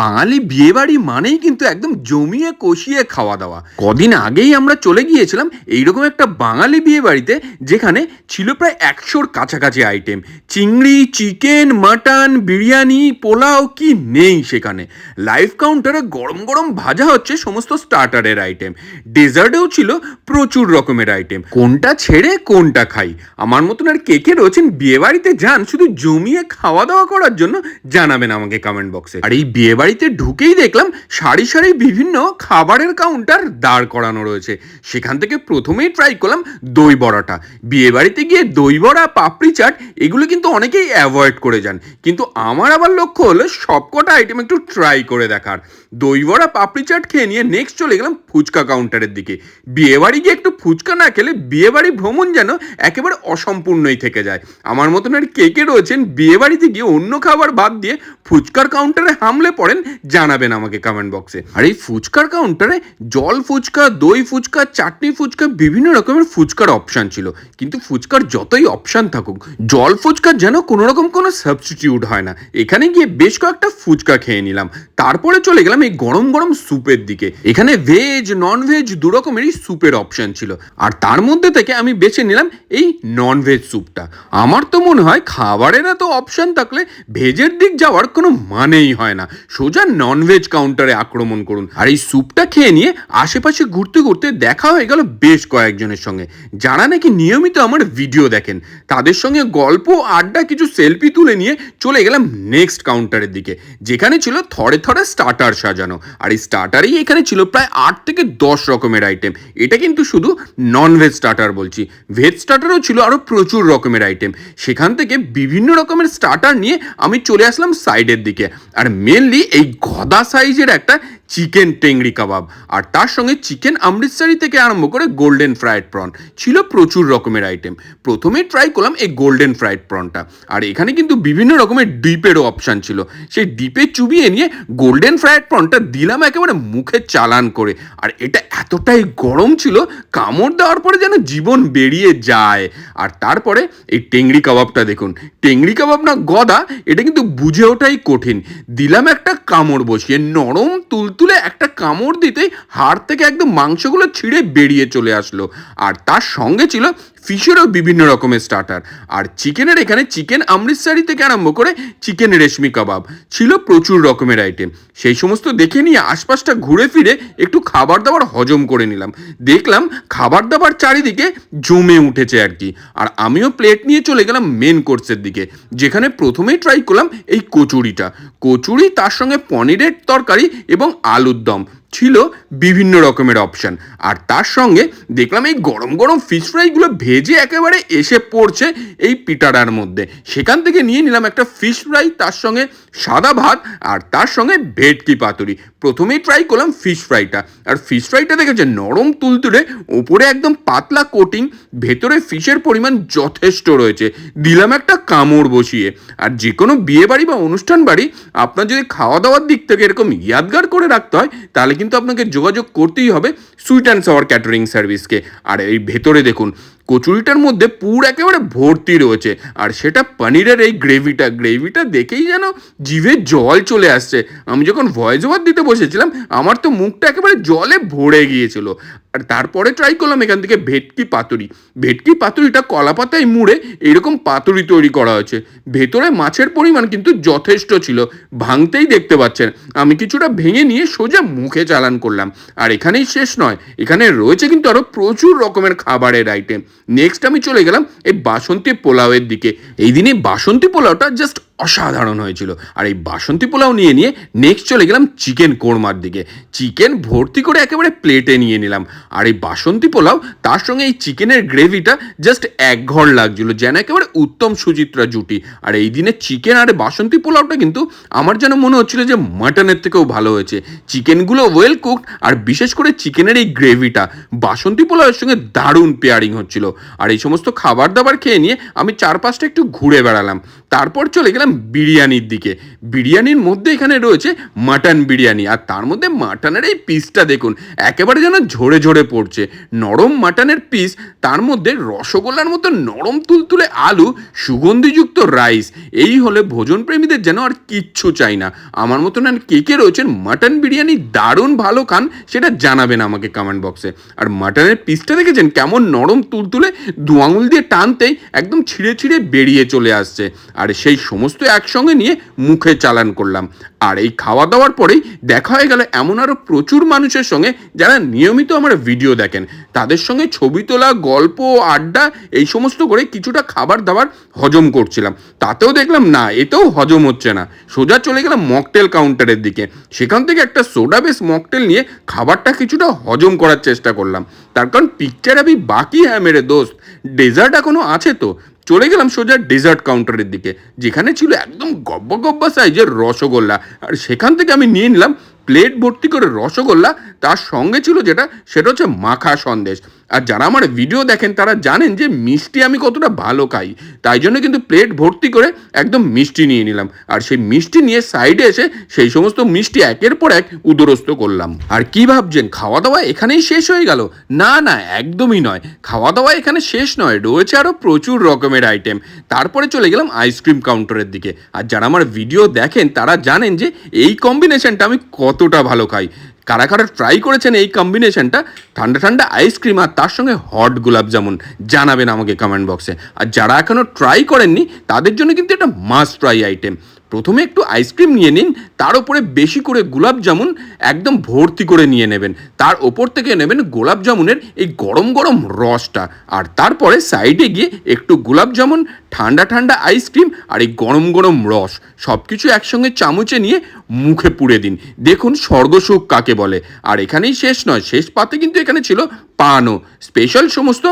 বাঙালি বিয়েবাড়ি মানেই কিন্তু একদম জমিয়ে কষিয়ে খাওয়া দাওয়া। কদিন আগেই আমরা চলে গিয়েছিলাম এইরকম একটা বাঙালি বিয়ে বাড়িতে যেখানে ছিল প্রায় একশোর কাছাকাছি আইটেম চিংড়ি চিকেন মাটন বিরিয়ানি, পোলাও কি নেই সেখানে। লাইভ কাউন্টারে গরম গরম ভাজা হচ্ছে সমস্ত স্টার্টারের আইটেম ডেজার্টেও ছিল প্রচুর রকমের আইটেম কোনটা ছেড়ে, কোনটা খাই? আমার মতন আর কে কে রয়েছেন বিয়ে বাড়িতে যান, শুধু জমিয়ে খাওয়া দাওয়া করার জন্য জানাবেন আমাকে কমেন্ট বক্সে আর এই বিয়ে বাড়িতে ঢুকেই দেখলাম সারি সারি বিভিন্ন খাবারের কাউন্টার দাঁড় করানো রয়েছে। সেখান থেকে প্রথমেই ট্রাই করলাম দই বড়াটা। বিয়ে বাড়িতে গিয়ে দই বড়া, পাপড়ি চাট, এগুলো কিন্তু অনেকেই অ্যাভয়েড করে যান। কিন্তু আমার আবার লক্ষ্য হলো সবকটা আইটেম একটু ট্রাই করে দেখার। দই বড়া, পাপড়ি চাট খেয়ে নিয়ে নেক্সট চলে গেলাম ফুচকা কাউন্টারের দিকে। বিয়ে বাড়ি গিয়ে একটু ফুচকা না খেলে বিয়ে বাড়ি ভ্রমণ যেন একেবারে অসম্পূর্ণই থেকে যায়। আমার মতন আর কে কে রয়েছেন, বিয়ে বাড়িতে গিয়ে অন্য খাবার বাদ দিয়ে ফুচকার কাউন্টারে হামলে পড়েন জানাবেন আমাকে কমেন্ট বক্সে আর, এই ফুচকার কাউন্টারে জল ফুচকা, দই ফুচকা, চাটনি ফুচকা, বিভিন্ন রকমের ফুচকার অপশান ছিল। কিন্তু ফুচকার যতই অপশান থাকুক, জল ফুচকার যেন কোনো রকম কোনো সাবস্টিটিউট হয় না। এখানে গিয়ে বেশ কয়েকটা ফুচকা খেয়ে নিলাম। তারপরে চলে গেলাম এই গরম গরম স্যুপের দিকে। এখানে ভেজ নন ভেজ দু রকমেরই স্যুপের অপশান ছিল। আর তার মধ্যে থেকে আমি বেছে নিলাম এই নন ভেজ স্যুপটা আমার তো মনে হয় খাবারের এত অপশান থাকলে ভেজের দিক যাওয়ার কোনো মানেই হয় না। সোজা নন ভেজ কাউন্টারে আক্রমণ করুন। আর এই স্যুপটা খেয়ে নিয়ে আশেপাশে ঘুরতে ঘুরতে দেখা হয়ে গেল বেশ কয়েকজনের সঙ্গে। যারা নাকি নিয়মিত আমার ভিডিও দেখেন, তাদের সঙ্গে গল্প, আড্ডা, কিছু সেলফি তুলে নিয়ে চলে গেলাম নেক্সট কাউন্টারের দিকে, যেখানে ছিল থরে থরে স্টার্টার সাজানো। আর এই স্টার্টারেই এখানে ছিল প্রায় আট থেকে দশ রকমের আইটেম এটা কিন্তু শুধু নন ভেজ স্টার্টার বলছি। ভেজ স্টার্টারও ছিল আরও প্রচুর রকমের আইটেম সেখান থেকে বিভিন্ন রকমের স্টার্টার নিয়ে আমি চলে আসলাম সাইডের দিকে। আর মেনলি এই গদা সাইজের একটা চিকেন টেংরি কাবাব। আর তার সঙ্গে চিকেন অমৃতসারি থেকে আরম্ভ করে গোল্ডেন ফ্রায়েড প্রন। ছিল প্রচুর রকমের আইটেম। প্রথমে ট্রাই করলাম এই গোল্ডেন ফ্রায়েড প্রনটা। আর এখানে কিন্তু বিভিন্ন রকমের ডিপেরও অপশান ছিল। সেই ডিপে চুবিয়ে নিয়ে গোল্ডেন ফ্রায়েড প্রনটা দিলাম একেবারে মুখে চালান করে। আর এটা এতটাই গরম ছিল, কামড় দেওয়ার পরে যেন জীবন বেরিয়ে যায়। আর তারপরে এই টেংরি কাবাবটা দেখুন। টেংরি কাবাব না গদা, এটা কিন্তু বুঝে ওঠাই কঠিন। দিলাম একটা কামড় বসিয়ে, নরম তুলতুলে একটা কামড় দিতেই হাড় থেকে একদম মাংসগুলো ছিঁড়ে বেরিয়ে চলে আসলো। আর তার সঙ্গে ছিল ফিশেরও বিভিন্ন রকমের স্টার্টার আর চিকেনের এখানে চিকেন অমৃতসারি থেকে আরম্ভ করে চিকেন রেশমি কাবাব ছিল প্রচুর রকমের আইটেম সেই সমস্ত দেখে নিয়ে আশপাশটা ঘুরে ফিরে একটু খাবার দাবার হজম করে নিলাম। দেখলাম খাবার দাবার চারিদিকে জমে উঠেছে আর কি। আর আমিও প্লেট নিয়ে চলে গেলাম মেন কোর্সের দিকে, যেখানে প্রথমেই ট্রাই করলাম এই কচুরিটা। কচুরি, তার সঙ্গে পনিরের তরকারি এবং আলুর দম। ছিল বিভিন্ন রকমের অপশান আর তার সঙ্গে দেখলাম এই গরম গরম ফিশ ফ্রাইগুলো ভেজে একেবারে এসে পড়ছে এই পিটারার মধ্যে। সেখান থেকে নিয়ে নিলাম একটা ফিশ ফ্রাই তার সঙ্গে সাদা ভাত আর তার সঙ্গে ভেটকি পাতুরি। প্রথমেই ট্রাই করলাম ফিশ ফ্রাইটা আর ফিশ ফ্রাইটা দেখেছে, নরম তুলতুলে, ওপরে একদম পাতলা কোটিং ভেতরে ফিশের পরিমাণ যথেষ্ট রয়েছে। দিলাম একটা কামড় বসিয়ে। আর যে কোনো বিয়ে বাড়ি বা অনুষ্ঠান বাড়ি, আপনার যদি খাওয়া দাওয়ার দিক থেকে এরকম ইয়াদগার করে রাখতে হয়, তাহলে কিন্তু আপনাকে যোগাযোগ করতেই হবে সুইট অ্যান্ড সাওয়ার ক্যাটারিং সার্ভিসকে। আর এই ভেতরে দেখুন কচুরিটার মধ্যে পুর একেবারে ভর্তি রয়েছে। আর সেটা পনিরের এই গ্রেভিটা গ্রেভিটা দেখেই যেন জিভে জল চলে আসছে। আমি যখন ভয়েস ওভার দিতে বসেছিলাম, আমার তো মুখটা একেবারে জলে ভরে গিয়েছিল। আর তারপরে ট্রাই করলাম এখান থেকে ভেটকি পাতুরি। ভেটকি পাতুরিটা কলা পাতায় মুড়ে এরকম পাতুরি তৈরি করা হয়েছে। ভেতরে মাছের পরিমাণ কিন্তু যথেষ্ট ছিল। ভাঙতেই দেখতে পাচ্ছেন, আমি কিছুটা ভেঙে নিয়ে সোজা মুখে চালান করলাম। আর এখানেই শেষ নয়, এখানে রয়েছে কিন্তু আরও প্রচুর রকমের খাবারের আইটেম নেক্সট আমি চলে গেলাম এই বাসন্তী পোলাওয়ের দিকে। এই দিনে বাসন্তী পোলাওটা জাস্ট অসাধারণ হয়েছিল। আর এই বাসন্তী পোলাও নিয়ে নিয়ে নেক্সট চলে গেলাম চিকেন কোরমার দিকে। চিকেন ভর্তি করে একেবারে প্লেটে নিয়ে নিলাম। আর এই বাসন্তী পোলাও, তার সঙ্গে এই চিকেনের গ্রেভিটা জাস্ট এক ঘর লাগছিল, যেন একেবারে উত্তম সুচিত্রা জুটি। আর এই দিনে চিকেন আর বাসন্তী পোলাওটা কিন্তু আমার যেন মনে হচ্ছিল যে মাটনের থেকেও ভালো হয়েছে। চিকেনগুলো ওয়েল কুকড আর বিশেষ করে চিকেনের এই গ্রেভিটা বাসন্তী পোলাওয়ের সঙ্গে দারুণ পেয়ারিং হচ্ছিল। আর এই সমস্ত খাবার দাবার খেয়ে নিয়ে আমি চারপাশটা একটু ঘুরে বেড়ালাম। তারপর চলে গেলাম গেলাম বিরিয়ানির দিকে। বিরিয়ানির মধ্যে এখানে রয়েছে মাটন বিরিয়ানি। আর তার মধ্যে মাটনের এই পিসটা দেখুন, একেবারে যেন ঝরে ঝরে পড়ছে। নরম মাটনের পিস তার মধ্যে রসগোল্লার মতো নরম তুলতুলে আলু, সুগন্ধিযুক্ত রাইস এই হলে ভোজন প্রেমীদের যেন আর কিচ্ছু চাই না। আমার মতন আর কে কে রয়েছেন? মাটন বিরিয়ানি দারুণ ভালো খান, সেটা জানাবেন আমাকে কমেন্ট বক্সে আর মাটনের পিসটা দেখেছেন? কেমন নরম তুলতুলে দু আঙুল দিয়ে টানতেই একদম ছিঁড়ে ছিঁড়ে বেরিয়ে চলে আসছে। আর সেই সমস্ত একসঙ্গে নিয়ে মুখে চালান করলাম। আর এই খাওয়া দাওয়ার পরেই দেখা হয়ে গেল এমন আরও প্রচুর মানুষের সঙ্গে যারা নিয়মিত আমার ভিডিও দেখেন। তাদের সঙ্গে ছবি তোলা, গল্প, আড্ডা এই সমস্ত করে কিছুটা খাবার দাবার হজম করছিলাম। তাতেও দেখলাম, না, এতেও হজম হচ্ছে না। সোজা চলে গেলাম মকটেল কাউন্টারের দিকে। সেখান থেকে একটা সোডা বেস মকটেল নিয়ে খাবারটা কিছুটা হজম করার চেষ্টা করলাম। তার কারণ পিকচার আমি বাকি হ্যাঁ মেরে দোস্ত। ডেজার্ট এখনও আছে তো। চলে গেলাম সোজা ডেজার্ট কাউন্টারের দিকে, যেখানে ছিল একদম গব্বা গব্বা সাইজের রসগোল্লা। আর সেখান থেকে আমি নিয়ে নিলাম প্লেট ভর্তি করে রসগোল্লা তার সঙ্গে ছিল যেটা, সেটা হচ্ছে মাখা সন্দেশ। আর যারা আমার ভিডিও দেখেন, তারা জানেন যে মিষ্টি আমি কতটা ভালো খাই। তাই জন্য কিন্তু প্লেট ভর্তি করে একদম মিষ্টি নিয়ে নিলাম। আর সেই মিষ্টি নিয়ে সাইডে এসে সেই সমস্ত মিষ্টি একের পর এক উদরস্ত করলাম। আর কি ভাবছেন? খাওয়া দাওয়া এখানেই শেষ হয়ে গেল? না না, একদমই নয়। খাওয়া দাওয়া এখানে শেষ নয়, রয়েছে আরও প্রচুর রকমের আইটেম তারপরে চলে গেলাম আইসক্রিম কাউন্টারের দিকে। আর যারা আমার ভিডিও দেখেন, তারা জানেন যে এই কম্বিনেশনটা আমি কতটা ভালো খাই। কারা কারা ট্রাই করেছেন এই কম্বিনেশনটা ঠান্ডা ঠান্ডা আইসক্রিম আর তার সঙ্গে হট গোলাপ জামুন জানাবেন আমাকে কমেন্ট বক্সে আর যারা এখনও ট্রাই করেননি, তাদের জন্য কিন্তু এটা মাস্ট ট্রাই আইটেম প্রথমে একটু আইসক্রিম নিয়ে নিন, তার উপরে বেশি করে গোলাপ জামুন একদম ভর্তি করে নিয়ে নেবেন। তার ওপর থেকে নেবেন গোলাপ জামুনের এই গরম গরম রসটা। আর তারপরে সাইডে গিয়ে একটু গোলাপ জামুন, ঠান্ডা ঠান্ডা আইসক্রিম আর এই গরম গরম রস সব কিছু একসঙ্গে চামচে নিয়ে মুখে পুড়ে দিন। দেখুন স্বর্গসুখ কাকে বলে। আর এখানেই শেষ নয়, শেষ পাতে কিন্তু এখানে ছিল পানও। স্পেশাল সমস্ত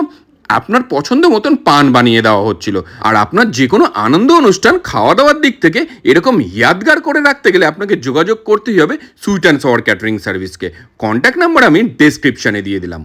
আপনার পছন্দ মতন পান বানিয়ে দেওয়া হচ্ছিল। আর আপনার যে কোনো আনন্দ অনুষ্ঠান খাওয়া দাওয়ার দিক থেকে এরকম ইয়াদগার করে রাখতে গেলে আপনাকে যোগাযোগ করতেই হবে সুইট অ্যান্ড সাওয়ার ক্যাটারিং সার্ভিসকে। কন্ট্যাক্ট নাম্বার আমি ডেসক্রিপশনে দিয়ে দিলাম।